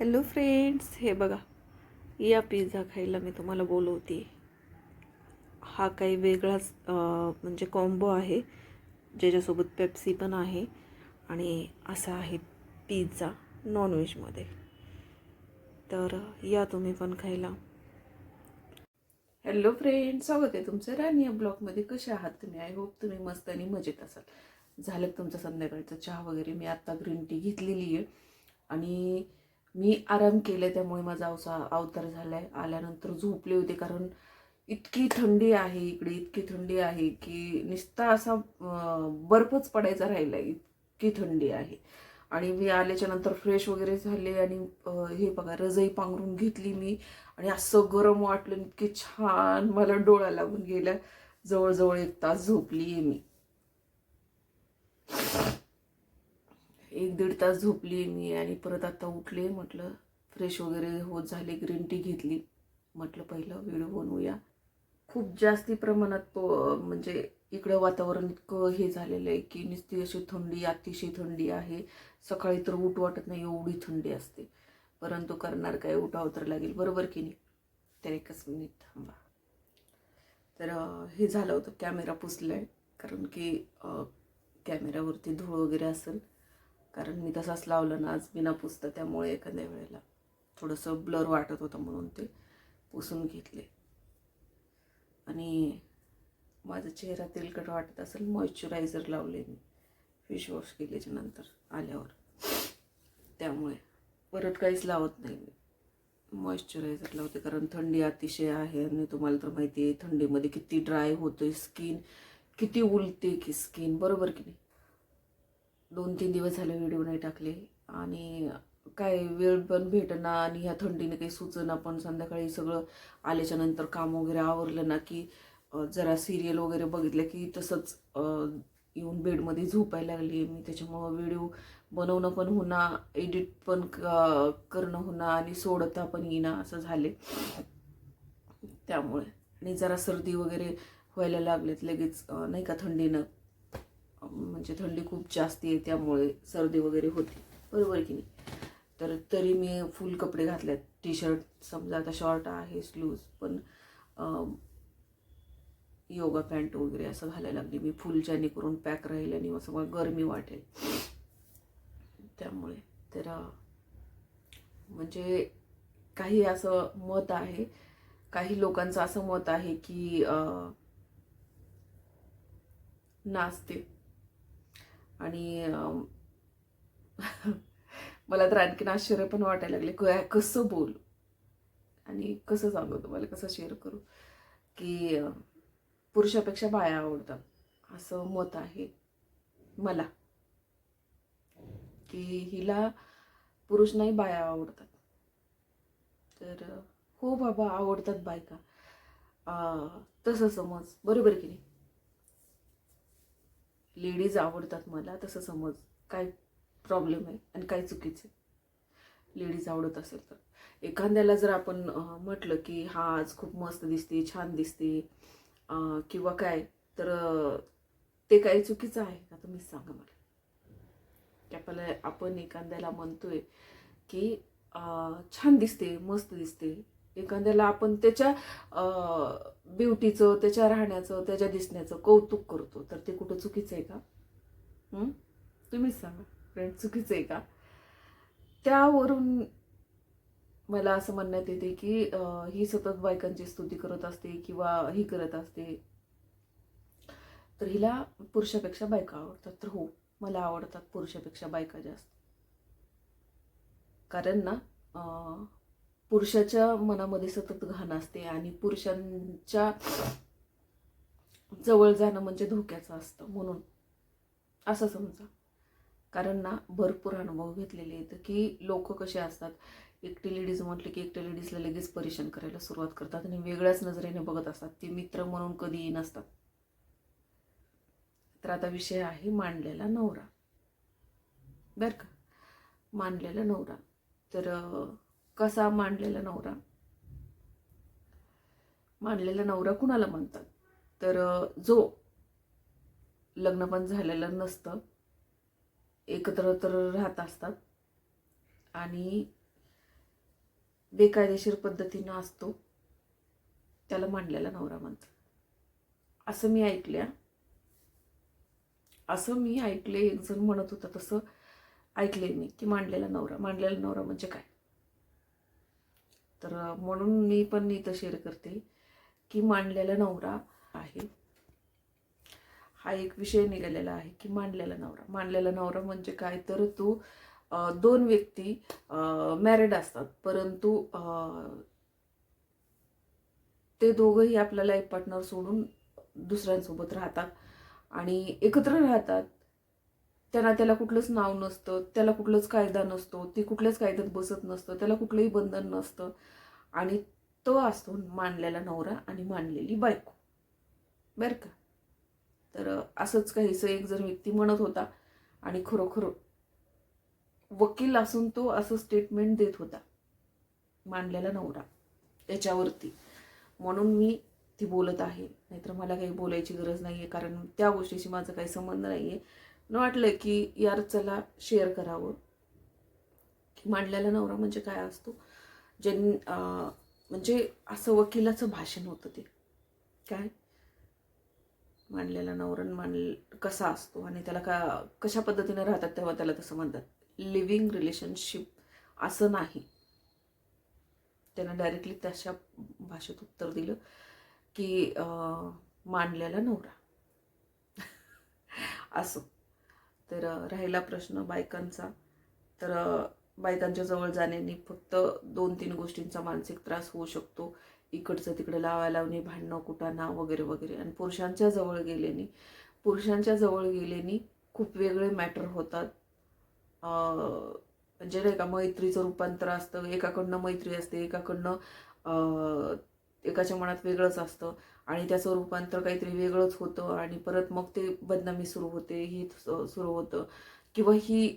Hello friends हे बघा. या पिझ्झा खायला मी तुम्हाला बोलवते. हा काही वेगळाच म्हणजे कॉम्बो आहे. ज्याच्यासोबत पेप्सी पण आहे आणि असा आहे पिझ्झा नॉनव्हेजमध्ये तर या तुम्ही पण खायला. हॅलो फ्रेंड स्वागत आहे तुमचं राणी या ब्लॉगमध्ये. कसे आहात तुम्ही? आय होप तुम्ही मस्त आणि मजेत असाल. झालं तुमचं संध्याकाळचं चहा वगैरे? मी आत्ता ग्रीन टी घेतलेली आहे. आणि मी आराम केले त्यामुळे माझा अवसा अवतार झाला आहे आल्यानंतर झोपले होते कारण इतकी थंडी आहे इकडे इतकी थंडी आहे की निस्ता असा बर्फच पडायचा राहिला इतकी थंडी आहे. आणि मी आल्याच्यानंतर फ्रेश वगैरे झाले आणि हे बघा रजई पांघरून घेतली मी. आणि असं गरम वाटलं इतकी छान मला डोळा लागून गेला. जवळजवळ एक तास झोपली आहे मी. एक दीड तास झोपली मी आणि परत आता उठले म्हटलं फ्रेश वगैरे होत झाले ग्रीन टी घेतली. म्हटलं पहिलं व्हिडिओ बनवूया. खूप जास्ती प्रमाणात प- म्हणजे इकडं वातावरण इतकं हे झालेलं आहे की नुसती अशी थंडी अतिशय थंडी आहे. सकाळी तर उठ वाटत नाही एवढी थंडी असते. परंतु करणार काय उठावं तर लागेल. बरोबर की नाही? तर एकच मिनिट थांबा. तर हे झालं होतं कॅमेरा पुसला आहे कारण की कॅमेरावरती कॅमेऱ्यावरती धूळ वगैरे असेल कारण मी तसाच लावलं ना आज बिना पुसतं त्यामुळे एखाद्या वेळेला थोडंसं ब्लर वाटत होतं म्हणून ते पुसून घेतले. आणि माझा चेहरा तेलकट वाटत असेल मॉइश्चरायझर लावले मी फेस वॉश केल्याच्यानंतर आल्यावर. त्यामुळे परत काहीच लावत नाही मी. मॉइश्चरायझर लावते कारण थंडी अतिशय आहे आणि तुम्हाला तर माहिती आहे थंडीमध्ये किती ड्राय होतोय स्किन किती उलते की स्किन बरोबर की नाही? दोन तीन दिवस झाले व्हिडिओ नाही टाकले. आणि काय वेळ पण भेटना आणि ह्या थंडीने काही सुचना पण संध्याकाळी सगळं आल्याच्यानंतर काम वगैरे आवरलं ना की जरा सिरियल वगैरे बघितलं की तसंच येऊन बेडमध्ये झोपायला लागली. मी त्याच्यामुळं व्हिडिओ बनवणं पण होणार एडिट पण क- करणं होणार आणि सोडता पण येणं असं झाले. त्यामुळे. आणि जरा सर्दी वगैरे व्हायला लागलेत लगेच नाही का थंडीनं. म्हणजे थंडी खूप जास्त आहे त्यामुळे सर्दी वगैरे होते. बरोबर की नाही? तर तरी मी फुल कपडे घातलेत. टी शर्ट समजा आता शॉर्ट आहे स्लूज पण योगा पॅन्ट वगैरे असं घालायला लागली. मी फुल करून पॅक राहील आणि असं मला गरमी वाटेल. त्यामुळे तर म्हणजे काही असं मत आहे काही लोकांचं असं मत आहे की नाचते. आणि मला तर आणखीन आश्चर्य पण वाटायला लागले. काय कसं बोलू? आणि कसं सांगू तुम्हाला कसं शेअर करू? की पुरुषापेक्षा बाया आवडतात. असं मत आहे मला. की हिला पुरुष नाही बाया आवडतात. तर हो बाबा आवडतात बायका. तसं समज. बरोबर की नाही? लेडीज आवडतात मला तसं समज काय प्रॉब्लेम आहे आणि काय चुकीचं आहे. लेडीज आवडत असेल तर. एखाद्याला जर आपण म्हटलं की हा आज खूप मस्त दिसते छान दिसते किंवा काय तर ते काही चुकीचं आहे. का तुम्हीच सांगा मला. की आपल्याला आपण एखाद्याला म्हणतोय की छान दिसते मस्त दिसते एखाद्याला आपण त्याच्या ब्युटीचं त्याच्या राहण्याचं त्याच्या दिसण्याचं कौतुक करतो. तर ते कुठं चुकीचं आहे का? तुम्हीच सांगा. फ्रेंड चुकीचं आहे का? त्यावरून मला असं म्हणण्यात येते की ही सतत बायकांची स्तुती करत असते किंवा ही करत असते तर हिला पुरुषापेक्षा बायका आवडतात. तर हो मला आवडतात पुरुषापेक्षा बायका जास्त. कारण ना पुरुषाच्या मनामध्ये सतत घाण असते आणि पुरुषांच्या जवळ जाणं म्हणजे धोक्याचं असतं म्हणून. असं समजा. कारण ना भरपूर अनुभव घेतलेले आहेत की लोक कसे असतात. एकटी लेडीज म्हटलं की एकट्या लेडीजला लगेच परेशान करायला सुरुवात करतात आणि वेगळ्याच नजरेने बघत असतात. ते मित्र म्हणून कधीही नसतात. तर आता विषय आहे मांडलेला नवरा. बर का? मांडलेला नवरा. तर कसा मांडलेला नवरा? मांडलेला नवरा कुणाला म्हणतात तर जो लग्न पण झालेलं नसतं एकत्र तर राहत असतात आणि बेकायदेशीर पद्धतीनं असतो त्याला मांडलेला नवरा म्हणतात असं मी ऐकल्या. असं मी ऐकले एक जण म्हणत होता तसं ऐकले मी की मांडलेला नवरा मांडलेला नवरा म्हणजे काय? तर म्हणून मी पण इथं शेअर करते की मांडलेला नवरा आहे. हा एक विषय निघालेला आहे की मांडलेला नवरा. मांडलेला नवरा म्हणजे काय? तर तू दोन व्यक्ती मॅरिड असतात. परंतु ते दोघंही आपला लाईफ पार्टनर सोडून दुसऱ्यांसोबत राहतात आणि एकत्र राहतात. त्यांना त्याला कुठलंच नाव नसतं त्याला कुठलंच कायदा नसतो ती कुठल्याच कायद्यात बसत नसतं त्याला कुठलंही बंधन नसतं. आणि तो असतो मांडलेला नवरा आणि मांडलेली बायको. बरं का? तर असंच काहीसं एक जर व्यक्ती म्हणत होता आणि खरोखर वकील असून तो असं स्टेटमेंट देत होता मांडलेला नवरा याच्यावरती म्हणून मी ती बोलत आहे. नाहीतर मला काही बोलायची गरज नाही आहे कारण त्या गोष्टीशी माझा काही संबंध नाही आहे वाटलं की यार चला शेअर करावं. की मांडलेला नवरा म्हणजे काय असतो? ज्यां म्हणजे असं वकिलाचं भाषण होतं ते. काय? मांडलेला नवरा मांड कसा असतो? आणि त्याला का कशा पद्धतीने राहतात तेव्हा त्याला तसं म्हणतात. लिव्हिंग रिलेशनशिप असं नाही. त्यानं डायरेक्टली तशा भाषेत उत्तर दिलं की मांडलेला नवरा. असं. तर राहिला प्रश्न बायकांचा. तर बायकांच्या जवळ जाण्याने फक्त दोन तीन गोष्टींचा मानसिक त्रास होऊ शकतो. इकडचं तिकडं लावा लावणी भांडणं कुटाणा वगैरे वगैरे. आणि पुरुषांच्या जवळ गेल्याने पुरुषांच्या जवळ गेल्याने खूप वेगळे मॅटर होतात. म्हणजे नाही का मैत्रीचं रूपांतर असतं. एकाकडनं मैत्री असते एकाकडनं एकाच्या मनात वेगळंच असतं आणि त्याचं रूपांतर काहीतरी वेगळंच होतं आणि परत मग ते बदनामी सुरू होते ही सुरू होतं. किंवा ही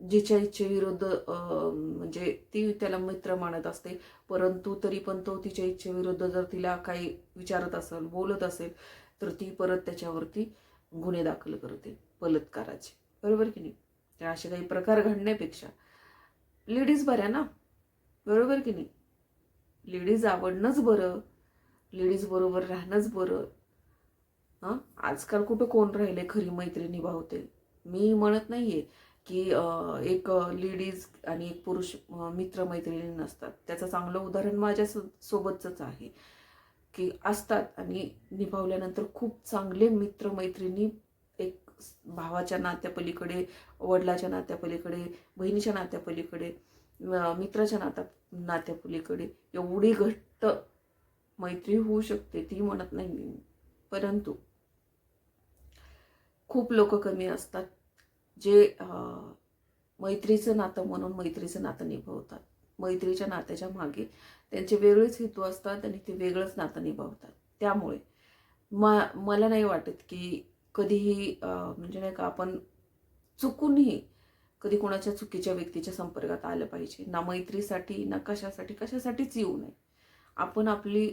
जिच्या इच्छेविरुद्ध म्हणजे ती त्याला मित्र मानत असते परंतु तरी पण तो तिच्या इच्छेविरुद्ध जर तिला काही विचारत असेल बोलत असेल तर ती परत त्याच्यावरती गुन्हे दाखल करते बलात्काराचे. बरोबर की नाही? तर असे काही प्रकार घडण्यापेक्षा. लेडीज बऱ्या ना? बरोबर की नाही? लेडीज आवडणंच बरं. लेडीज बरोबर राहणंच बरं. हां? आजकाल कुठं कोण राहिले खरी मैत्री निभावते? मी म्हणत नाहीये की एक लेडीज आणि एक पुरुष मित्रमैत्रिणी मित्र मैत्रिणी नसतात. त्याचं चांगलं उदाहरण माझ्या सो- सोबतच आहे. की असतात आणि निभावल्यानंतर खूप चांगले मित्र मैत्रिणी एक भावाच्या नात्यापलीकडे वडिलाच्या नात्यापलीकडे बहिणीच्या नात्यापलीकडे मित्राच्या नात्या नात्यापलीकडे एवढी घट्ट मैत्री होऊ शकते ती म्हणत नाही मी. परंतु खूप लोक कमी असतात जे मैत्रीचं नातं म्हणून मैत्रीचं नातं निभावतात. मैत्रीच्या नात्याच्या मागे त्यांचे वेगळेच हेतू असतात आणि ते वेगळंच नातं निभावतात. त्यामुळे मा मला नाही वाटत की कधीही म्हणजे नाही का आपण चुकूनही कधी कोणाच्या चुकीच्या व्यक्तीच्या संपर्कात आलं पाहिजे. ना मैत्रीसाठी ना कशासाठी कशासाठीच येऊ नये. आपण आपली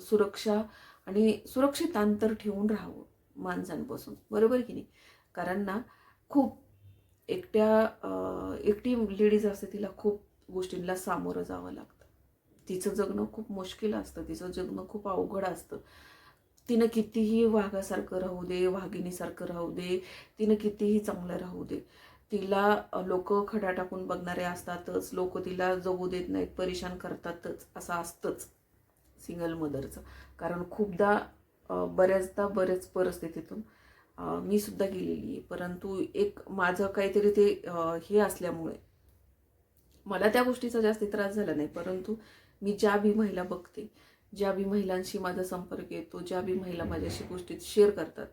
सुरक्षा आणि सुरक्षित अंतर ठेवून राहावं माणसांपासून. बरोबर की नाही? कारण ना खूप एकट्या एकटी लेडीज असते तिला खूप गोष्टींना सामोरं जावं लागतं. तिचं जगणं खूप मुश्किल असतं. तिचं जगणं खूप अवघड असतं. तिनं कितीही वाघासारखं राहू दे वाघिणीसारखं राहू दे तिनं कितीही चांगलं राहू दे. तिला लोक खडा टाकून बघणारे असतातच लोक तिला जगू देत नाहीत परेशान करतातच असं असतंच सिंगल मदरचं कारण खूपदा बऱ्याचदा बऱ्याच परिस्थितीतून मी सुद्धा गेलेली आहे. परंतु एक माझं काहीतरी ते हे असल्यामुळे मला त्या गोष्टीचा जास्त त्रास झाला नाही. परंतु मी ज्या बी महिला बघते ज्या बी महिलांशी माझा संपर्क येतो ज्या बी महिला माझ्याशी गोष्टीत शेअर करतात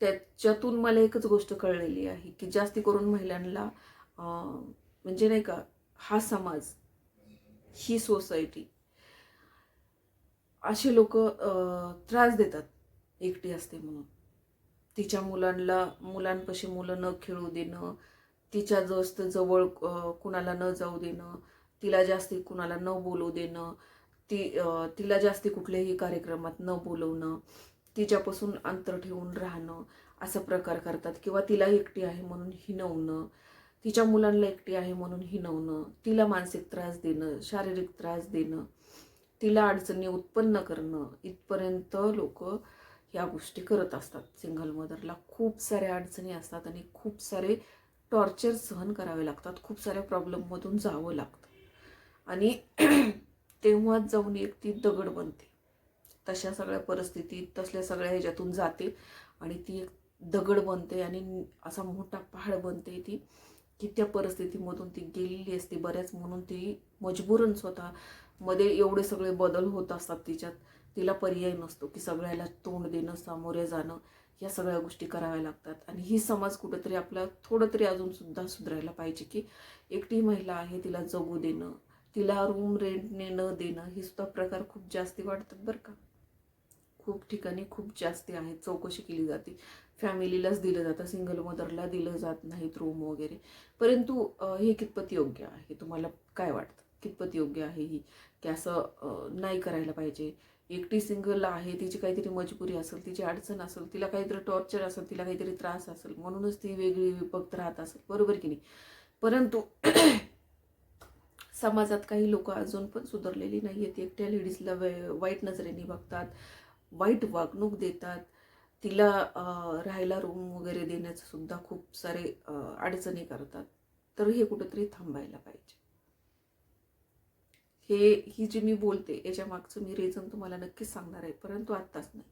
त्याच्यातून मला एकच गोष्ट कळलेली आहे की जास्ती करून महिलांना म्हणजे नाही का हा समाज ही सोसायटी असे लोक त्रास देतात एकटी असते म्हणून. तिच्या मुलांना मुलांपाशी मुलं न खेळू देणं तिच्या जास्त जवळ कुणाला न जाऊ देणं तिला जास्ती कुणाला न बोलू देणं ती तिला जास्ती कुठल्याही कार्यक्रमात न बोलवणं तिच्यापासून अंतर ठेवून राहणं असं प्रकार करतात. किंवा तिला एकटी आहे म्हणून हिनवणं तिच्या मुलांना एकटी आहे म्हणून हिनवणं तिला मानसिक त्रास देणं शारीरिक त्रास देणं तिला अडचणी उत्पन्न करणं इथपर्यंत लोक ह्या गोष्टी करत असतात. सिंगल मदरला खूप साऱ्या अडचणी असतात आणि खूप सारे टॉर्चर सहन करावे लागतात. खूप साऱ्या प्रॉब्लेममधून जावं लागतं. आणि तेव्हाच जाऊन एक ती दगड बनते. तशा सगळ्या परिस्थितीत तसल्या सगळ्या ह्याच्यातून जाते आणि ती एक दगड बनते आणि असा मोठा पहाड बनते ती की त्या परिस्थितीमधून ती गेलेली असते बऱ्याच म्हणून ती मजबूरन स्वतः मध्ये एवढे सगळे बदल होत असतात तिच्यात. तिला पर्याय नसतो की सगळ्याला तोंड देणं सामोरे जाणं या सगळ्या गोष्टी कराव्या लागतात. आणि ही समाज कुठंतरी आपला थोडं तरी अजून सुद्धा सुधारायला पाहिजे की एकटी महिला आहे तिला जगू देणं तिला रूम रेंटने न देणं हे सुद्धा प्रकार खूप जास्ती वाटतात बरं का. खूप ठिकाणी खूप जास्ती आहेत चौकशी केली जाते. फॅमिलीलाच दिलं जातं सिंगल मदरला दिलं जात नाहीत रूम वगैरे. परंतु हे कितपत योग्य आहे? तुम्हाला काय वाटतं? कितपत योग्य आहे ही? की असं नाही करायला पाहिजे? एकटी सिंगल आहे तिची काहीतरी मजबुरी असेल तिची अडचण असेल तिला काहीतरी टॉर्चर असेल तिला काहीतरी त्रास असेल म्हणूनच ती वेगळी विभक्त राहत असेल. बरोबर की नाही? परंतु समाजात काही लोक अजून पण सुधारलेली नाही आहेत एकट्या लेडीजला वाईट नजरेने बघतात. वाईट वागणूक देतात. तिला राहायला रूम वगैरे देण्याचं सुद्धा खूप सारे अडचणी करतात. तर हे कुठंतरी थांबायला पाहिजे. हे ही जी मी बोलते याच्या मागचं मी रिझन तुम्हाला नक्कीच सांगणार आहे. परंतु आत्ताच नाही.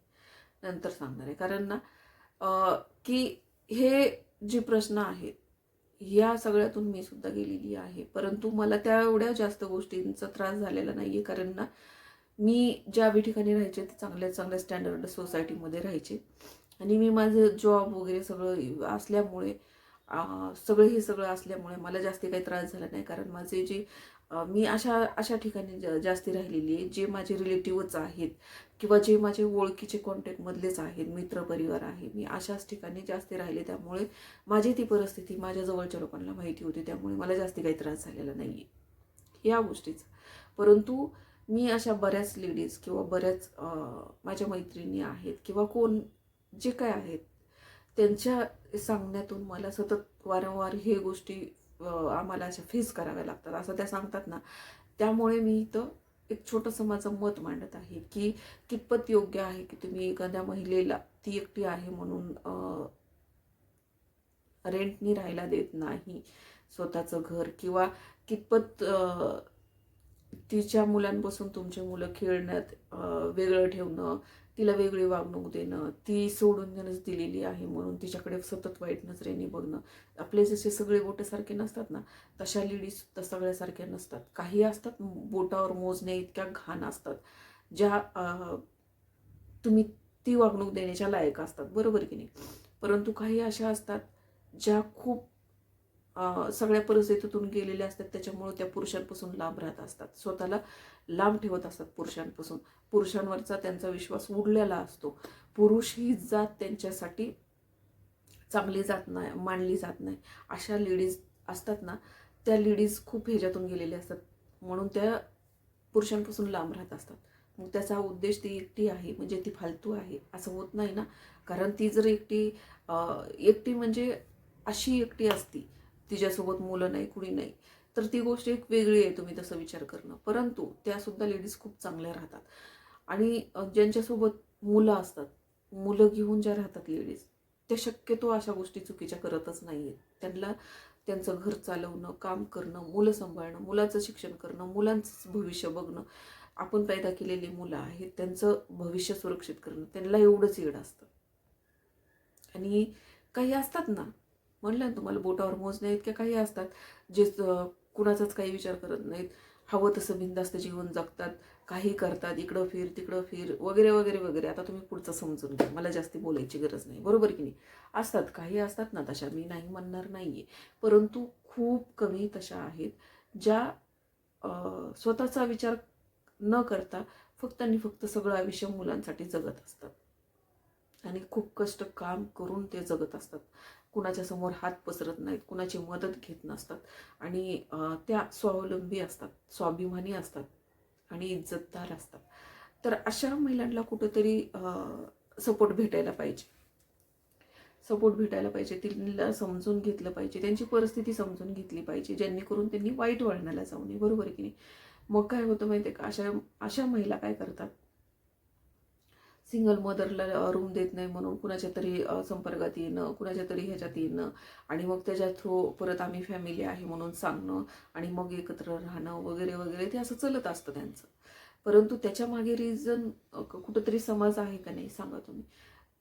नंतर सांगणार आहे. कारण ना की हे जे प्रश्न आहेत या सगळ्यातून मी सुद्धा गेलेली आहे. परंतु मला त्या एवढ्या जास्त गोष्टींचा त्रास झालेला नाही आहे कारण ना मी ज्या बी ठिकाणी राहायचे ते चांगल्या चांगल्या स्टँडर्ड सोसायटीमध्ये राहायचे. आणि मी माझं जॉब वगैरे सगळं असल्यामुळे सगळं हे सगळं असल्यामुळे मला जास्ती काही त्रास झाला नाही. कारण माझे जे मी अशा अशा ठिकाणी जा- जास्ती राहिलेली आहे जे माझे रिलेटिव्हच आहेत किंवा जे माझे ओळखीचे कॉन्टॅक्टमधलेच आहेत मित्रपरिवार आहे मी अशाच ठिकाणी जास्ती राहिले. त्यामुळे माझी ती परिस्थिती माझ्या जवळच्या लोकांना माहिती होती. त्यामुळे मला जास्ती काही त्रास झालेला नाही आहे या गोष्टीचा. परंतु मी अशा बऱ्याच लेडीज किंवा बऱ्याच माझ्या मैत्रिणी आहेत किंवा कोण जे काय आहेत त्यांच्या सांगण्यातून मला सतत वारंवार हे गोष्टी आम्हाला अशा फेस कराव्या लागतात. असं त्या सांगतात ना त्यामुळे मी इथं एक छोटंसं माझं मत मांडत आहे की कितपत योग्य आहे की तुम्ही एखाद्या महिलेला ती एकटी आहे म्हणून रेंटनी राहायला देत नाही स्वतःचं घर किंवा कितपत तिच्या मुलांपासून तुमची मुलं खेळण्यात वेगळं ठेवणं तिला वेगळी वागणूक देणं ती सोडून देणंच दिलेली आहे म्हणून तिच्याकडे सतत वाईट नजरेने बघणं. आपले जसे सगळे बोटे सारखे नसतात ना तशा लेडीज सुद्धा सगळ्यासारख्या नसतात. काही असतात बोटावर मोजणे इतक्या घाण असतात ज्या तुम्ही ती वागणूक देण्याच्या लायक असतात. बरोबर की नाही? परंतु काही अशा असतात ज्या खूप सगळ्या परिस्थितीतून गेलेल्या असतात. त्याच्यामुळे त्या पुरुषांपासून लांब राहत असतात. स्वतःला लांब ठेवत असतात पुरुषांपासून. पुरुषांवरचा त्यांचा विश्वास उडलेला असतो. पुरुष ही जात त्यांच्यासाठी चांगली जात नाही मानली जात नाही. अशा लेडीज असतात ना त्या लेडीज खूप ह्याच्यातून गेलेल्या असतात. म्हणून त्या पुरुषांपासून लांब राहत असतात. मग त्याचा उद्देश ती एकटी आहे म्हणजे ती फालतू आहे असं होत नाही ना. कारण ती जर एकटी एकटी म्हणजे अशी एकटी असती. तिच्यासोबत मुलं नाही कुणी नाही. तर ती गोष्ट एक वेगळी आहे तुम्ही तसं विचार करणं. परंतु त्यासुद्धा लेडीज खूप चांगल्या राहतात. आणि ज्यांच्यासोबत मुलं असतात मुलं घेऊन ज्या राहतात लेडीज त्या शक्यतो अशा गोष्टी चुकीच्या करतच नाही आहेत त्यांना त्यांचं घर चालवणं काम करणं मुलं सांभाळणं मुलाचं शिक्षण करणं मुलांचं भविष्य बघणं. आपण पैदा केलेली मुलं आहेत त्यांचं भविष्य सुरक्षित करणं त्यांना एवढंच येड असतं. आणि काही असतात ना म्हणलं ना तुम्हाला बोटावर मोजण्या इतक्या काही असतात जे कुणाचाच काही विचार करत नाहीत. हवं तसं बिंदास्त जीवन जगतात काही करतात इकडं फिर तिकडं फिर वगैरे वगैरे वगैरे. आता तुम्ही पुढचं समजून घ्या. मला जास्ती बोलायची गरज नाही. बरोबर की नाही? असतात काही असतात ना तशा. मी नाही म्हणणार नाही आहे परंतु खूप कमी तशा आहेत ज्या स्वतःचा विचार न करता फक्त आणि फक्त सगळं आयुष्य मुलांसाठी जगत असतात. आणि खूप कष्ट काम करून ते जगत असतात. कुणाच्या समोर हात पसरत नाहीत कुणाची मदत घेत नसतात आणि त्या स्वावलंबी असतात स्वाभिमानी असतात आणि इज्जतदार असतात. तर अशा महिलांना कुठंतरी सपोर्ट भेटायला पाहिजे. सपोर्ट भेटायला पाहिजे तिला समजून घेतलं पाहिजे त्यांची परिस्थिती समजून घेतली पाहिजे जेणेकरून त्यांनी वाईट वळणाला जाऊ नये. बरोबर आहे की नाही? मग काय होतं माहिती आहे का? अशा अशा महिला काय करतात? सिंगल मदरला रूम देत नाही म्हणून कुणाच्या तरी संपर्कात येणं कुणाच्या तरी ह्याच्यात येणं आणि मग त्याच्या थ्रू परत आम्ही फॅमिली आहे म्हणून सांगणं आणि मग एकत्र राहणं वगैरे वगैरे ते असं चलत असतं त्यांचं. परंतु त्याच्यामागे रिझन कुठंतरी समाज आहे का नाही सांगा तुम्ही.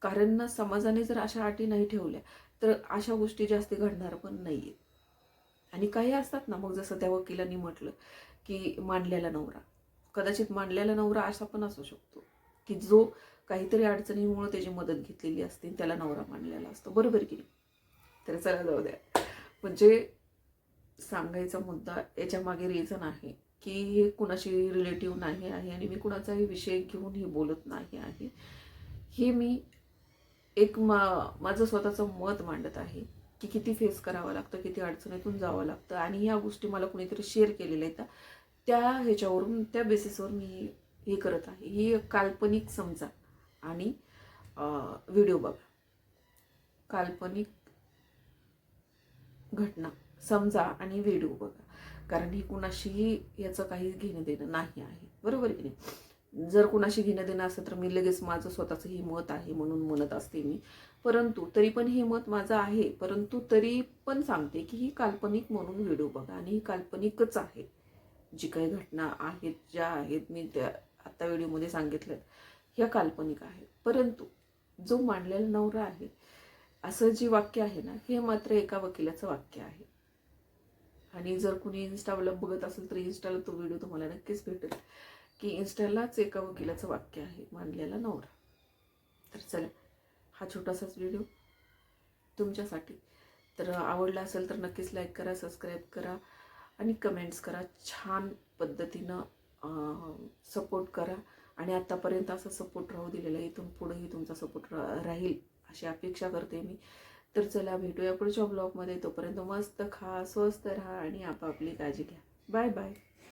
कारण ना समाजाने जर अशा अटी नाही ठेवल्या तर अशा गोष्टी जास्त घडणार पण नाही आहेत आणि काही असतात ना मग जसं त्या वकिलांनी म्हटलं की मांडलेला नवरा. कदाचित मांडलेला नवरा असा पण असू शकतो. की जो काहीतरी अडचणीमुळं त्याची मदत घेतलेली असते त्याला नवरा मानलेला असतो. बरोबर की नाही? तर चला जाऊ द्या. म्हणजे सांगायचा मुद्दा याच्यामागे रिझन आहे की हे कुणाशी रिलेटिव्ह नाही आहे आणि मी कुणाचाही विषय घेऊन हे बोलत नाही आहे. हे मी एक मा माझं स्वतःचं मत मांडत आहे की किती फेस करावं लागतं किती अडचणीतून जावं लागतं आणि ह्या गोष्टी मला कुणीतरी शेअर केलेल्या आहेत. त्या ह्याच्यावरून त्या बेसिसवर मी हे करत आहे. ही एक काल्पनिक समजा. आणि व्हिडिओ बघा. काल्पनिक घटना समजा आणि व्हिडिओ बघा. कारण ही कुणाशीही याचं काही घेणं देणं नाही आहे. बरोबर की नाही? जर कुणाशी घेणं देणं असेल तर मी लगेच माझं स्वतःचं हे मत आहे म्हणून म्हणत असते मी. परंतु तरी पण हे मत माझं आहे. परंतु तरी पण सांगते की ही काल्पनिक म्हणून व्हिडिओ बघा आणि ही काल्पनिकच आहे. जी काही घटना आहेत ज्या आहेत मी त्या आत्ता व्हिडिओमध्ये सांगितलं ह्या काल्पनिक आहेत परंतु जो मांडलेला नवरा आहे असं जे वाक्य आहे ना हे मात्र एका वकिलाचं वाक्य आहे. आणि जर कुणी इन्स्टाला बघत असेल तर इन्स्टाला तो व्हिडिओ तुम्हाला नक्कीच भेटेल की इन्स्टालाच एका वकिलाचं वाक्य आहे मांडलेला नवरा. तर चला हा छोटासाच व्हिडिओ तुमच्यासाठी. तर आवडला असेल तर नक्कीच लाईक करा सबस्क्राईब करा आणि कमेंट्स करा. छान पद्धतीनं सपोर्ट करा. आणि आत्तापर्यंत असा सपोर्ट राहू दिलेला आहे. इथून पुढेही तुमचा सपोर्ट राहील अशी अपेक्षा करते मी. तर चला भेटूया पुढच्या ब्लॉगमध्ये तोपर्यंत मस्त खा स्वस्त राहा आणि आपापली काळजी घ्या. Bye bye